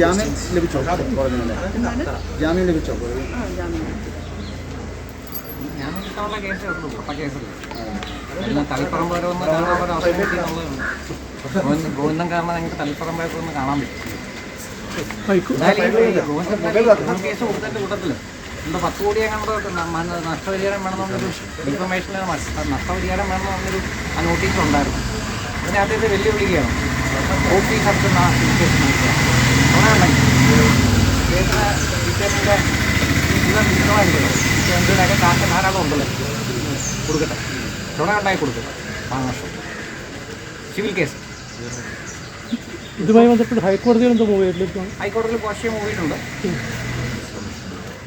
ജാമ്യം ലഭിച്ചോ എന്താണ്? ജാമ്യം ലഭിച്ചോ തളിപ്പറമ്പ് വരെ ഒന്ന് കാണാൻ ഒരു അവസരം കിട്ടിയെന്നുള്ളതാണ് ഗോവിന്ദൻ കാരണം ഞങ്ങൾക്ക് തളിപ്പറമ്പ് വരെ ഒന്ന് കാണാൻ പറ്റും. എന്തായാലും ഈ ഗോവിന്ദൻ കേസ് കൊടുത്തതിന്റെ കൂട്ടത്തിൽ. എന്താ പത്ത് കോടി കണ്ടോ നഷ്ടപരിഹാരം വേണമെന്നൊരു ഇൻഫർമേഷൻ നഷ്ടപരിഹാരം വേണമെന്നൊരു ആ നോട്ടീസ് ഉണ്ടായിരുന്നു. അതിനകത്ത് ഇത് വെല്ലുവിളിക്കുകയാണ്. ഓഫീസ് അടുത്ത് കേസ് എന്തിനൊക്കെ കാശ് ധാരാളം ഉണ്ടല്ലോ. കൊടുക്കട്ടെ. ഉണ്ടായി കൊടുക്കട്ടെ. മഹാനഷ്ടം സിവിൽ കേസ് ഇതുമായി ബന്ധപ്പെട്ട് ഹൈക്കോടതിയിൽ എന്തോ മൂവ് ചെയ്തിട്ടുണ്ട് ഹൈക്കോടതിയിൽ പക്ഷേ മൂവിയിട്ടുണ്ട്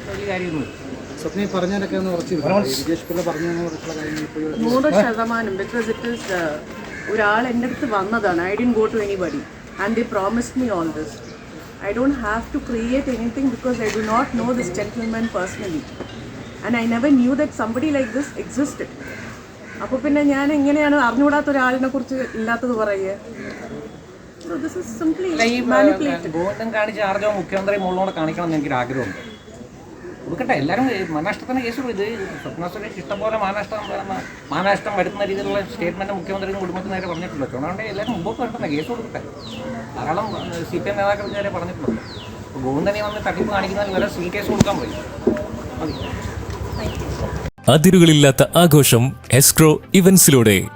വലിയ കാര്യമൊന്നുമില്ല. സ്വപ്ന ഈ പറഞ്ഞതിനൊക്കെ ഒന്ന് ഉറച്ചു വിജേഷ് പിള്ള പറഞ്ഞതിനെ കുറിച്ചുള്ള കാര്യങ്ങൾ ഇപ്പോഴും നൂറ് ശതമാനം. ബിക്കോസ് ഇറ്റ് ഇസ് ഒരാൾ എന്റെ അടുത്ത് വന്നതാണ്. I didn't go to anybody and the promise me all this I don't have to create anything because I do not know this gentleman personally and I never knew that somebody like this existed അപ്പോൾ പിന്നെ ഞാൻ എങ്ങനെയാണ് അറിഞ്ഞുകൂടാത്ത ഒരാളിനെ കുറിച്ച് ഇല്ലാത്തത് പറയുക? ഗോവിന്ദൻ കാണിച്ച ആർജവം മുഖ്യമന്ത്രി മുകളിലൂടെ കാണിക്കണം എന്ന് എനിക്കൊരു ആഗ്രഹമുണ്ട്. കൊടുക്കട്ടെ എല്ലാവരും ഈ മാനനഷ്ടത്തിന് കേസ്. ഇത് സ്വപ്ന സുരേഷ് ഇഷ്ടംപോലെ മാനനഷ്ടം മ- മാനനഷ്ടം വരുത്തുന്ന രീതിയിലുള്ള സ്റ്റേറ്റ്മെന്റ് മുഖ്യമന്ത്രി കുടുംബത്തിന് നേരെ പറഞ്ഞിട്ടുണ്ട്. അതുകൊണ്ട് എല്ലാവരും മുമ്പോട്ട് വരട്ടെ കേസ് കൊടുക്കട്ടെ. ധാരാളം സി പി എം നേതാക്കൾക്ക് നേരെ പറഞ്ഞിട്ടുണ്ട്. ഗോവിന്ദനെ വന്ന് തട്ടിപ്പ് കാണിക്കുന്നതിന് വരെ സിവിൽ കേസ് കൊടുക്കാൻ പോയി. മതി. അതിരുകളില്ലാത്ത ആഘോഷം എസ്ക്രോ ഇവന്റ്സിലൂടെ.